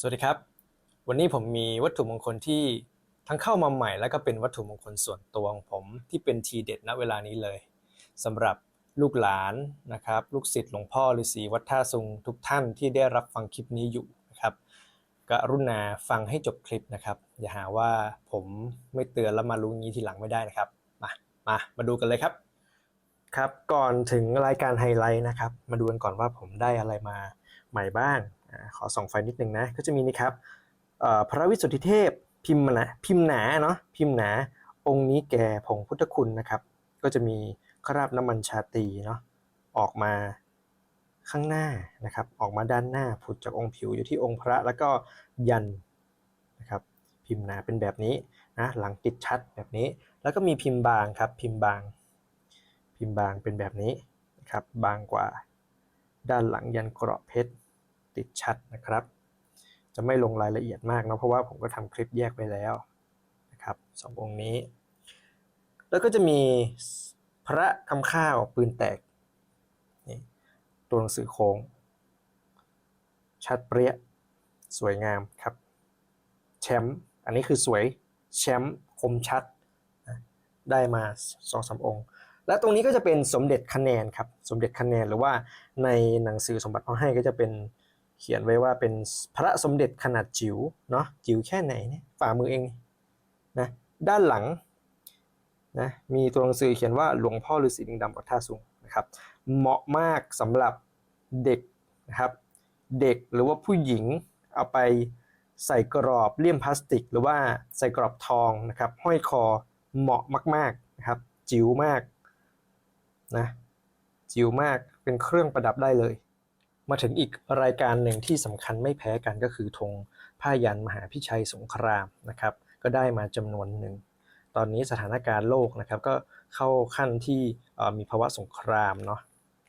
สวัสดีครับ วันนี้ผมมีวัตถุมงคลที่ทั้งเข้ามาใหม่ แล้วก็เป็นวัตถุมงคลส่วนตัวของผมที่เป็นทีเด็ดณเวลานี้เลยสำหรับลูกหลานนะครับ ลูกศิษย์หลวงพ่อฤาษีวัดท่าซุงทุกท่านที่ได้รับฟังคลิปนี้อยู่นะครับกรุณาฟังให้จบคลิปนะครับ อย่าหาว่าผมไม่เตือนแล้วมารู้งี้ทีหลังไม่ได้นะครับ มามามาดูกันเลยครับครับ ก่อนถึงรายการไฮไลท์นะครับ มาดูกันก่อนว่าผมได้อะไรมาใหม่บ้าง ขอส่องไฟนิดนึงนะ ก็จะมีนี่ครับพระวิสุทธิเทพพิมพ์นะพิมพ์หนาเนาะพิมพ์หนาองค์นี้แก่ผงพุทธคุณนะครับ ก็จะมีคราบน้ำมันชาตีเนาะออกมาข้างหน้านะครับ ออกมาด้านหน้าผุดจากองค์ผิวอยู่ที่องค์พระแล้วก็ยันนะครับ พิมพ์หนาเป็นแบบนี้นะหลังติดชัดแบบนี้ แล้วก็มีพิมพ์บางครับ พิมพ์บาง พิมพ์บางเป็นแบบนี้นะครับ บางกว่า ด้านหลังยันเกราะเพชร ติดชัดนะครับ จะไม่ลงรายละเอียดมากนะเพราะว่าผมก็ทำคลิปแยกไปแล้วนะครับสององค์นี้ แล้วก็จะมีพระคำข้าวปืนแตกนี่ตัวหนังสือโค้ง ชัดเปรี้ยสวยงามครับแชมป์อันนี้คือสวยแชมป์คมชัดได้มาสองสามองค์ และตรงนี้ก็จะเป็นสมเด็จคะแนนครับ สมเด็จคะแนนหรือว่าในหนังสือสมบัติพ่อให้ก็จะเป็น เขียนไว้ว่าเป็นพระสมเด็จขนาดจิ๋วเนาะจิ๋วแค่ไหนเนี่ยฝ่ามือเองนะด้านหลังนะมีตัวหนังสือเขียนว่าหลวงพ่อฤาษีลิงดำวัดท่าสุงนะครับ เหมาะมากสำหรับเด็กนะครับ เด็กหรือว่าผู้หญิงเอาไปใส่กรอบเลี่ยมพลาสติก หรือว่าใส่กรอบทองนะครับห้อยคอเหมาะมากๆนะครับ จิ๋วมากนะจิ๋วมากเป็นเครื่องประดับได้เลย มาถึงอีกรายการหนึ่งที่สำคัญไม่แพ้กันก็คือธงผ้ายันมหาพิชัยสงครามนะครับ ก็ได้มาจำนวนหนึ่ง ตอนนี้สถานการณ์โลกนะครับก็เข้าขั้นที่มีภาวะสงครามเนาะ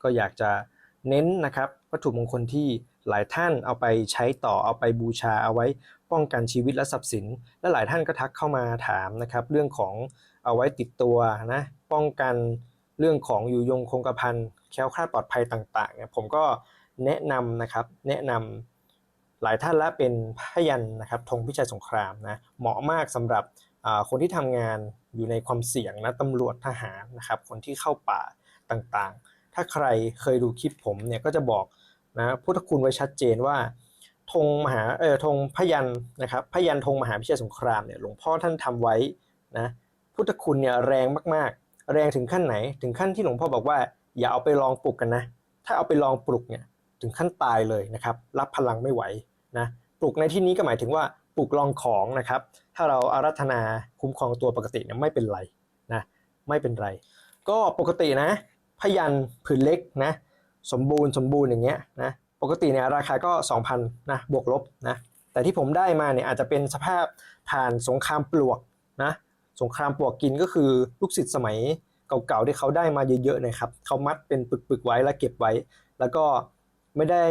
ก็อยากจะเน้นนะครับวัตถุมงคลที่หลายท่านเอาไปใช้ต่อเอาไปบูชาเอาไว้ป้องกันชีวิตและทรัพย์สิน และหลายท่านก็ทักเข้ามาถามนะครับ เรื่องของเอาไว้ติดตัวนะป้องกันเรื่องของอยู่ยงคงกระพันแคล้วคลาดปลอดภัยต่างๆเนี่ยผมก็ แนะนำนะครับแนะนำหลายท่านละเป็นพยันนะครับธงพิชัยสงครามนะเหมาะมากสำหรับคนที่ทำงานอยู่ในความเสี่ยงนะตำรวจทหารนะครับคนที่เข้าป่าต่างๆ ถ้าใครเคยดูคลิปผมเนี่ยก็จะบอกนะพุทธคุณไว้ชัดเจนว่าธงมหาเออธงพยันนะครับพยันธงมหาพิชัยสงครามเนี่ยหลวงพ่อท่านทำไว้นะพุทธคุณเนี่ยแรงมากๆ แรงถึงขั้นไหน ถึงขั้นที่หลวงพ่อบอกว่า อย่าเอาไปลองปลุกกันนะ ถ้าเอาไปลองปลุกเนี่ย ถึงขั้นตายเลยนะครับ รับพลังไม่ไหวนะปลุกในที่นี้ก็หมายถึงว่าปลุกลองของนะครับ ถ้าเราอารัธนาคุ้มครองตัวปกติเนี่ยไม่เป็นไรนะไม่เป็นไร ก็ปกตินะพยันผืนเล็กนะสมบูรณ์สมบูรณ์อย่างเงี้ยนะปกติเนี่ยราคาก็ 2,000นะบวกลบนะแต่ที่ผมได้มาเนี่ยอาจจะเป็นสภาพผ่านสงครามปลวกนะสงครามปลวกกินก็คือลูกศิษย์สมัยเก่าๆที่เขาได้มาเยอะๆนะครับเขามัดเป็นปึกๆไว้แล้วเก็บไว้ แล้วก็ ไม่ได้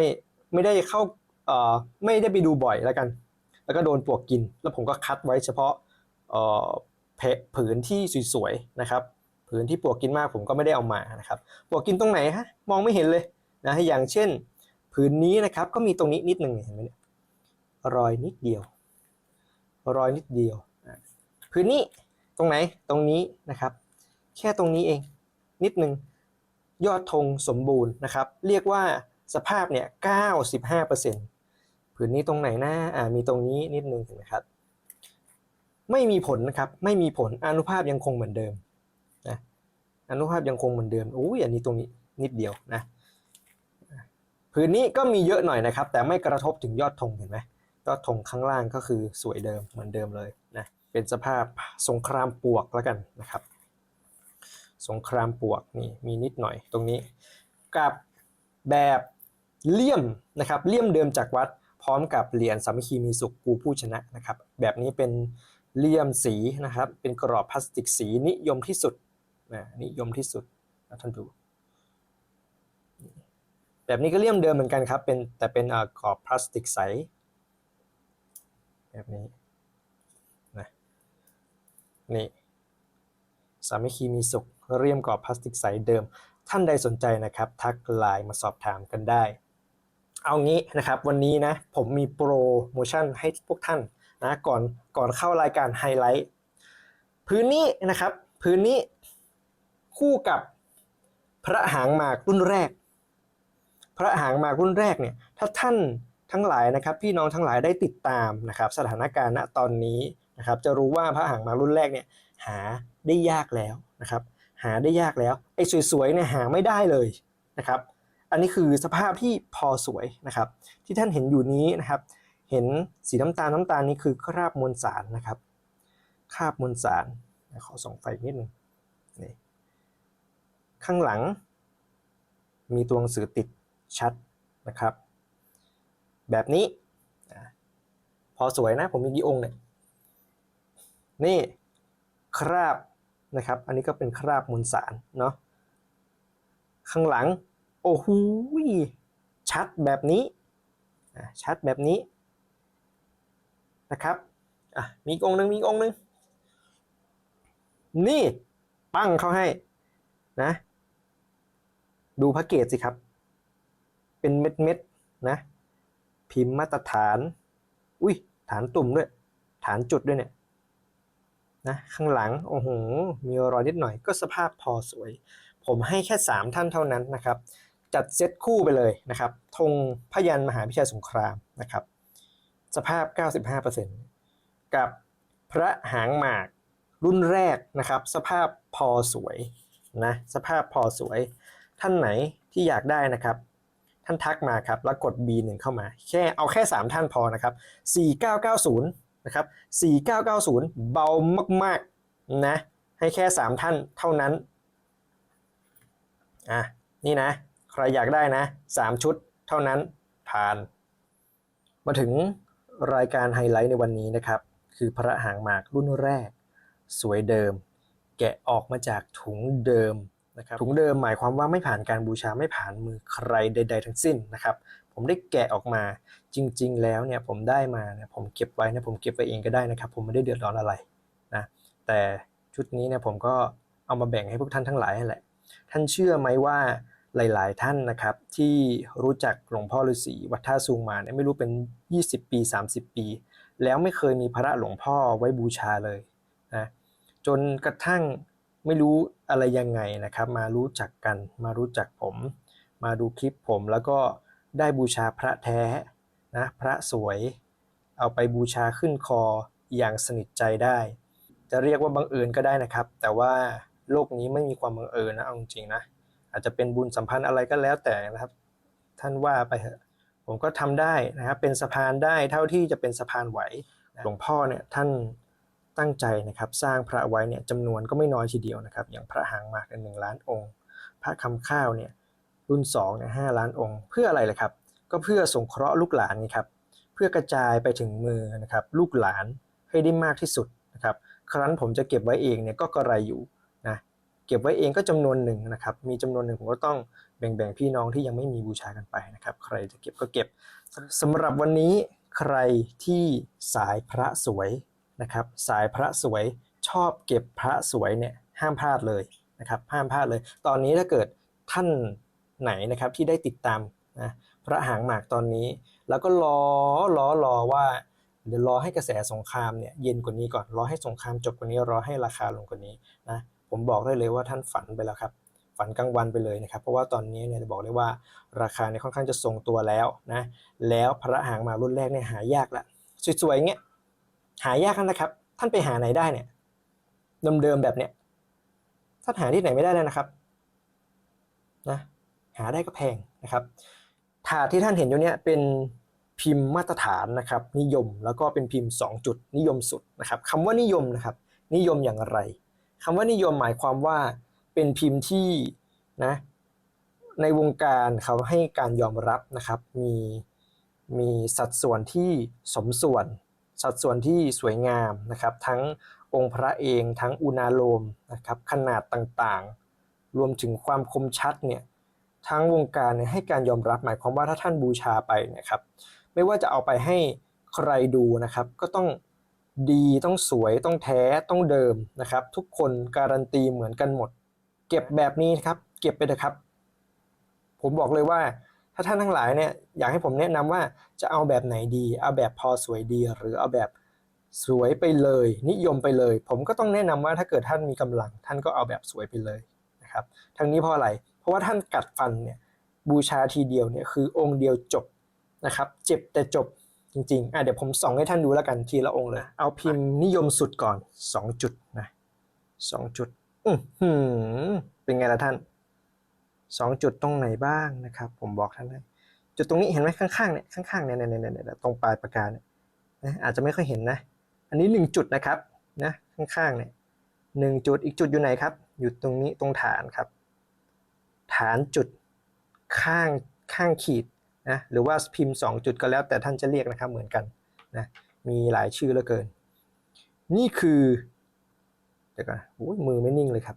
ไม่ได้เข้าเอ่อไม่ได้ไปดูบ่อยแล้วกัน แล้วก็โดนปลวกกิน แล้วผมก็คัดไว้เฉพาะเอ่อผืนที่สวยๆนะครับผืนที่ปลวกกินมากผมก็ไม่ได้เอามานะครับปลวกกินตรงไหนฮะมองไม่เห็นเลยนะอย่างเช่น ผืนนี้นะครับก็มีตรงนี้นิดหนึ่งเห็นไหมเนี่ยรอยนิดเดียว รอยนิดเดียวผืนนี้ตรงไหนตรงนี้นะครับ แค่ตรงนี้เอง นิดหนึ่งยอดธงสมบูรณ์นะครับ เรียกว่า สภาพเนี่ย95%ผืนนี้ตรงไหนหน้าอ่ามีตรงนี้นิดนึงเห็นไหมครับ ไม่มีผลนะครับ ไม่มีผลอนุภาพยังคงเหมือนเดิมนะอนุภาพยังคงเหมือนเดิมอุ้ยอันนี้ตรงนี้นิดเดียวนะผืนนี้ก็มีเยอะหน่อยนะครับ แต่ไม่กระทบถึงยอดธงเห็นไหมยอดธงข้างล่างก็คือสวยเดิมเหมือนเดิมเลยนะเป็นสภาพสงครามปวกแล้วกันนะครับ สงครามปวกนี่มีนิดหน่อยตรงนี้ กับแบบ เลี่ยมนะครับเลี่ยมเดิมจากวัด พร้อมกับเหรียญสามัคคีมีสุขกูผู้ชนะนะครับ แบบนี้เป็นเลี่ยมสีนะครับ เป็นกรอบพลาสติกสีนิยมที่สุดนะนิยมที่สุดนะท่านดู แบบนี้ก็เลี่ยมเดิมเหมือนกันครับ เป็นแต่เป็นอกรอบพลาสติกใส แบบนี้นะนี่สามัคคีมีสุขเรียมกรอบพลาสติกใสเดิม ท่านใดสนใจนะครับ ทักไลน์มาสอบถามกันได้ เอางี้นะครับวันนี้นะผมมีโปรโมชั่นให้พวกท่านนะก่อนก่อนเข้ารายการไฮไลท์พื้นนี้นะครับ พื้นนี้คู่กับพระหางหมากรุ่นแรก พระหางหมากรุ่นแรกเนี่ยถ้าท่านทั้งหลายนะครับ พี่น้องทั้งหลายได้ติดตามนะครับ สถานการณ์ณตอนนี้นะครับ จะรู้ว่าพระหางหมากรุ่นแรกเนี่ยหาได้ยากแล้วนะครับ หาได้ยากแล้วไอ้สวยๆเนี่ยหาไม่ได้เลยนะครับ อันนี้คือสภาพที่พอสวยนะครับ ที่ท่านเห็นอยู่นี้นะครับ เห็นสีน้ำตาลน้ำตาลนี้คือคราบมวลสารนะครับคราบมวลสารขอส่องไฟนิดนึงนี่ข้างหลัง มีตัวหนังสือติดชัดนะครับ แบบนี้พอสวยนะ ผมมีกี่องค์เนี่ยนี่คราบนะครับ อันนี้ก็เป็นคราบมวลสารเนาะข้างหลัง โอ้โหชัดแบบนี้ ชัดแบบนี้นะครับอะมีองค์หนึ่งมีองค์หนึ่งนี่ปั้งเขาให้นะ ดูพ็กเกจสิครับ เป็นเม็ดเม็ดๆนะ พิมพ์มาตรฐาน อุ้ยฐานตุ่มด้วย ฐานจุดด้วยเนี่ยนะข้างหลัง โอ้โห มีรอยนิดหน่อยก็สภาพพอสวย ผมให้แค่ 3 ท่านเท่านั้นนะครับ จัดเซตคู่ไปเลยนะครับธงพยันมหาพิชัยสงครามนะครับ สภาพ 95%กับพระหางหมากรุ่นแรกนะครับ สภาพพอสวยนะสภาพพอสวย ท่านไหนที่อยากได้นะครับ ท่านทักมาครับแล้วกด B1 เข้ามา แค่เอาแค่ 3 ท่านพอนะครับ 4990 นะครับ 4990 เบามากๆนะให้แค่ 3 ท่านเท่านั้นอะนี่นะ ใครอยากได้นะ 3 ชุดเท่านั้นผ่าน มาถึงรายการไฮไลท์ในวันนี้นะครับ คือพระหางหมากรุ่นแรก สวยเดิม แกะออกมาจากถุงเดิมนะครับถุงเดิมหมายความว่าไม่ผ่านการบูชาไม่ผ่านมือใครใด ๆ ทั้งสิ้นนะครับ ผมได้แกะออกมาจริง ๆ แล้วเนี่ยผมได้มาเนี่ยผมเก็บไว้นะผมเก็บไว้เองก็ได้นะครับ ผมไม่ได้เดือดร้อนอะไรนะแต่ชุดนี้เนี่ยผมก็เอามาแบ่งให้พวกท่านทั้งหลายแหละ ท่านเชื่อไหมว่า หลาย ๆ ท่านนะครับ ที่รู้จักหลวงพ่อฤาษีวัดท่าซูงมาเนี่ยไม่รู้เป็น 20 ปี 30 ปี แล้วไม่เคยมีพระหลวงพ่อไว้บูชาเลยนะจนกระทั่งไม่รู้อะไรยังไงนะครับ มารู้จักกันมารู้จักผม มาดูคลิปผมแล้วก็ได้บูชาพระแท้นะพระสวย เอาไปบูชาขึ้นคออย่างสนิทใจได้ จะเรียกว่าบังเอิญก็ได้นะครับ แต่ว่าโลกนี้ไม่มีความบังเอิญนะเอาจริงๆนะ อาจจะเป็นบุญสัมพันธ์อะไรก็แล้วแต่นะครับ ท่านว่าไปเถอะผมก็ทำได้นะครับเป็นสะพานได้เท่าที่จะเป็นสะพานไหวหลวงพ่อเนี่ยท่านตั้งใจนะครับสร้างพระไว้เนี่ยจำนวนก็ไม่น้อยทีเดียวนะครับ อย่างพระหางหมากเนี่ยหนึ่งล้านองค์ พระคำข้าวเนี่ยรุ่น2เนี่ยห้าล้านองค์ เพื่ออะไรล่ะครับ ก็เพื่อสงเคราะห์ลูกหลานนี่ครับเพื่อกระจายไปถึงมือนะครับลูกหลานให้ได้มากที่สุดนะครับครั้นผมจะเก็บไว้เองเนี่ยก็กระไรอยู่ เก็บไว้เองก็จำนวนหนึ่งนะครับ มีจำนวนหนึ่งผมก็ต้องแบ่งๆพี่น้องที่ยังไม่มีบูชากันไปนะครับ ใครจะเก็บก็เก็บสำหรับวันนี้ใครที่สายพระสวยนะครับ สายพระสวยชอบเก็บพระสวยเนี่ยห้ามพลาดเลยนะครับห้ามพลาดเลย ตอนนี้ถ้าเกิดท่านไหนนะครับที่ได้ติดตามนะพระหางหมากตอนนี้ แล้วก็รอรอรอว่าเดี๋ยวรอให้กระแสสงครามเนี่ยเย็นกว่านี้ก่อนรอให้สงครามจบกว่านี้รอให้ราคาลงกว่านี้นะ ผมบอกได้เลยว่าท่านฝันไปแล้วครับ ฝันกลางวันไปเลยนะครับ เพราะว่าตอนนี้เนี่ยจะบอกเลยว่าราคาเนี่ยค่อนข้างจะทรงตัวแล้วนะ แล้วพระหางมารุ่นแรกเนี่ยหายากละสวยๆเงี้ยหายากนะครับ ท่านไปหาไหนได้เนี่ยเดิมๆแบบเนี้ยท่านหาที่ไหนไม่ได้แล้วนะครับนะหาได้ก็แพงนะครับถาดที่ท่านเห็นอยู่เนี่ยเป็นพิมพ์มาตรฐานนะครับ นิยมแล้วก็เป็นพิมพ์ 2 จุดนิยมสุดนะครับคำว่านิยมนะครับ นิยมอย่างไร คำว่านิยมหมายความว่าเป็นพิมพ์ที่นะในวงการเขาให้การยอมรับนะครับมีมีสัดส่วนที่สมส่วน สัดส่วนที่สวยงามนะครับ ทั้งองค์พระเองทั้งอุณาโลมนะครับขนาดต่างๆ รวมถึงความคมชัดเนี่ยทั้งวงการให้การยอมรับหมายความว่าถ้าท่านบูชาไปนะครับ ไม่ว่าจะเอาไปให้ใครดูนะครับ ก็ต้อง ดีต้องสวยต้องแท้ต้องเดิมนะครับ ทุกคนการันตีเหมือนกันหมด เก็บแบบนี้ครับ เก็บไปเถอะครับ ผมบอกเลยว่า ถ้าท่านทั้งหลายเนี่ยอยากให้ผมแนะนำว่าจะเอาแบบไหนดี เอาแบบพอสวยดี หรือเอาแบบสวยไปเลย นิยมไปเลย ผมก็ต้องแนะนำว่าถ้าเกิดท่านมีกำลัง ท่านก็เอาแบบสวยไปเลยนะครับทั้งนี้เพราะอะไรเพราะว่าท่านกัดฟันเนี่ยบูชาทีเดียวเนี่ยคือองค์เดียวจบนะครับ เจ็บแต่จบ จริงๆอะเดี๋ยวผมส่องให้ท่านดูแล้วกันทีละองค์เลย เอาพิมพ์นิยมสุดก่อน2จุดนะสองจุด อือหือเป็นไงล่ะท่านสองจุดตรงไหนบ้างนะครับ ผมบอกท่านให้จุดตรงนี้เห็นไหมข้างๆเนี่ยข้างๆเนี่ยเนี่ยเนี่ยเนี่ยตรงปลายปากกาเนี่ยนะอาจจะไม่ค่อยเห็นนะ อันนี้หนึ่งจุดนะครับนะข้างๆเนี่ยหนึ่งจุดอีกจุดอยู่ไหนครับ อยู่ตรงนี้ตรงฐานครับ ฐานจุดข้างข้างขีด นะหรือว่าพิมพ์ 2 จุดก็แล้วแต่ท่านจะเรียกนะครับเหมือนกันนะมีหลายชื่อเหลือเกิน นี่คือเดี๋ยวก่อนโอ้ยมือไม่นิ่งเลยครับ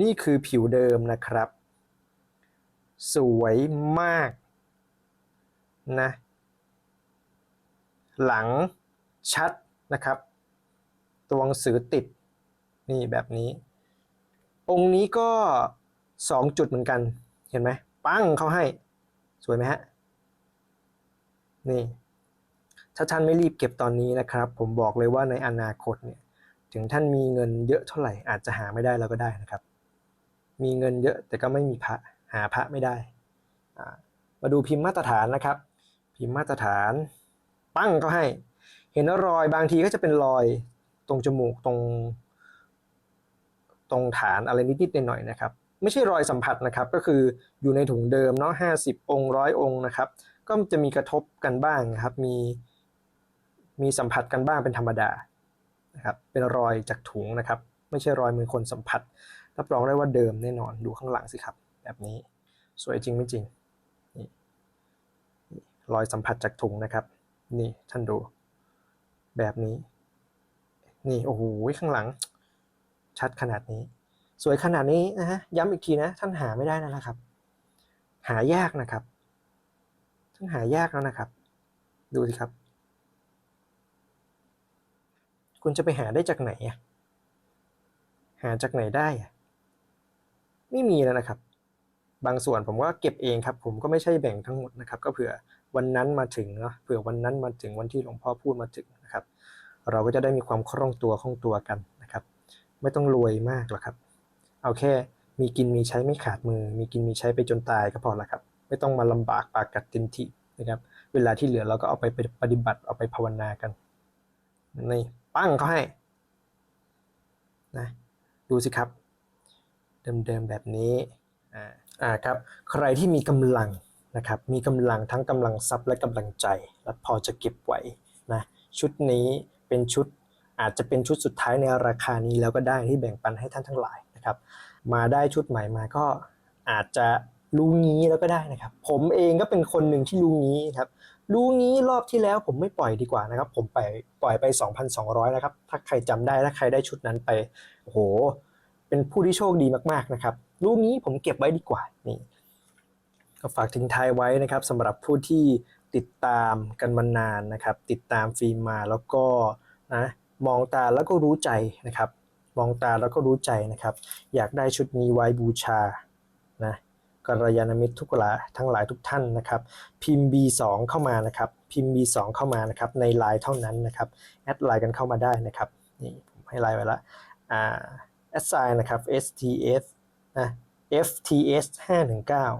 นี่คือผิวเดิมนะครับ สวยมากนะหลังชัดนะครับ ตัวหนังสือติดนี่แบบนี้ องค์นี้ก็ 2 จุดเหมือนกันเห็นไหมปั้งเขาให้ สวยไหมฮะ นี่ ถ้าท่านไม่รีบเก็บตอนนี้นะครับ ผมบอกเลยว่าในอนาคตเนี่ย ถึงท่านมีเงินเยอะเท่าไหร่อาจจะหาไม่ได้แล้วก็ได้นะครับ มีเงินเยอะแต่ก็ไม่มีพระหาพระไม่ได้ มาดูพิมพ์มาตรฐานนะครับ พิมพ์มาตรฐาน ปั้งก็ให้ เห็นรอยบางทีก็จะเป็นรอยตรงจมูกตรง ตรงฐานอะไรนิดๆหน่อยๆนะครับ ไม่ใช่รอยสัมผัสนะครับ ก็คืออยู่ในถุงเดิมเนาะห้าสิบองค์ร้อยองค์นะครับ ก็จะมีกระทบกันบ้างนะครับ มีมีสัมผัสกันบ้างเป็นธรรมดานะครับ เป็นรอยจากถุงนะครับ ไม่ใช่รอยมือคนสัมผัส รับรองได้ว่าเดิมแน่นอน ดูข้างหลังสิครับ แบบนี้ สวยจริงไม่จริง นี่นี่รอยสัมผัสจากถุงนะครับ นี่ท่านดู แบบนี้ นี่โอ้โหข้างหลัง ชัดขนาดนี้ สวยขนาดนี้นะฮะย้ำอีกทีนะ ท่านหาไม่ได้แล้วนะครับ หายากนะครับ ท่านหายากแล้วนะครับ ดูสิครับ คุณจะไปหาได้จากไหนอะหาจากไหนได้อะไม่มีแล้วนะครับ บางส่วนผมก็เก็บเองครับ ผมก็ไม่ใช่แบ่งทั้งหมดนะครับ ก็เผื่อวันนั้นมาถึงเนาะเผื่อวันนั้นมาถึงวันที่หลวงพ่อพูดมาถึงนะครับ เราก็จะได้มีความคล่องตัวคล่องตัวกันนะครับ ไม่ต้องรวยมากหรอกครับ เอาแค่มีกินมีใช้ไม่ขาดมือ มีกินมีใช้ไปจนตายก็พอละครับ ไม่ต้องมาลำบากปากกัดเต็มที่นะครับ เวลาที่เหลือเราก็เอาไปปฏิบัติเอาไปภาวนากันนี่ปั้งเขาให้นะดูสิครับ เดิมๆแบบนี้อ่าอ่าครับ ใครที่มีกำลังนะครับ มีกำลังทั้งกำลังทรัพย์และกำลังใจ และพอจะเก็บไหวนะชุดนี้เป็นชุดอาจจะเป็นชุดสุดท้ายในราคานี้แล้วก็ได้ที่แบ่งปันให้ท่านทั้งหลาย นะครับ มาได้ชุดใหม่มาก็อาจจะรู้งี้แล้วก็ได้นะครับ ผมเองก็เป็นคนหนึ่งที่รู้งี้ครับ รู้งี้รอบที่แล้วผมไม่ปล่อยดีกว่านะครับ ผมไปปล่อยไป 2,200 นะครับ ถ้าใครจำได้ถ้าใครได้ชุดนั้นไปโอ้โห เป็นผู้ที่โชคดีมากๆนะครับ รู้งี้ผมเก็บไว้ดีกว่านี่ก็ฝากทิ้งท้ายไว้นะครับสำหรับผู้ที่ติดตามกันมานานนะครับ ติดตามฟิล์มมาแล้วก็นะมองตาแล้วก็รู้ใจนะครับ มองตาแล้วก็รู้ใจนะครับ อยากได้ชุดนี้ไว้บูชานะกัลยาณมิตรทุกหลายทั้งหลายทุกท่านนะครับ พิมพ์ B2 เข้ามานะครับ พิมพ์ B2 เข้ามานะครับในไลน์เท่านั้นนะครับแอดไลน์กันเข้ามาได้นะครับนี่ผมให้ไลน์ไว้ละอ่าแอดไซน์นะครับ STS นะ FTS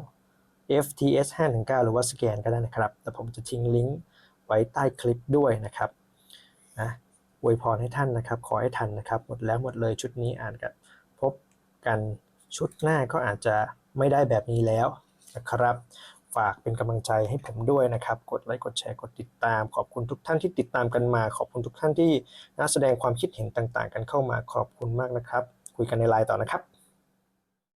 519 FTS 519หรือว่าสแกนก็ได้นะครับ แต่ผมจะทิ้งลิงก์ไว้ใต้คลิปด้วยนะครับนะ อวยพรให้ท่านนะครับ ขอให้ทันนะครับหมดแล้วหมดเลยชุดนี้อ่านกับพบกันชุดหน้าก็อาจจะไม่ได้แบบนี้แล้วนะครับ ฝากเป็นกำลังใจให้ผมด้วยนะครับ กดไลค์กดแชร์กดติดตาม ขอบคุณทุกท่านที่ติดตามกันมา ขอบคุณทุกท่านที่น่าแสดงความคิดเห็นต่างๆ กันเข้ามาขอบคุณมากนะครับ คุยกันในไลน์ต่อนะครับ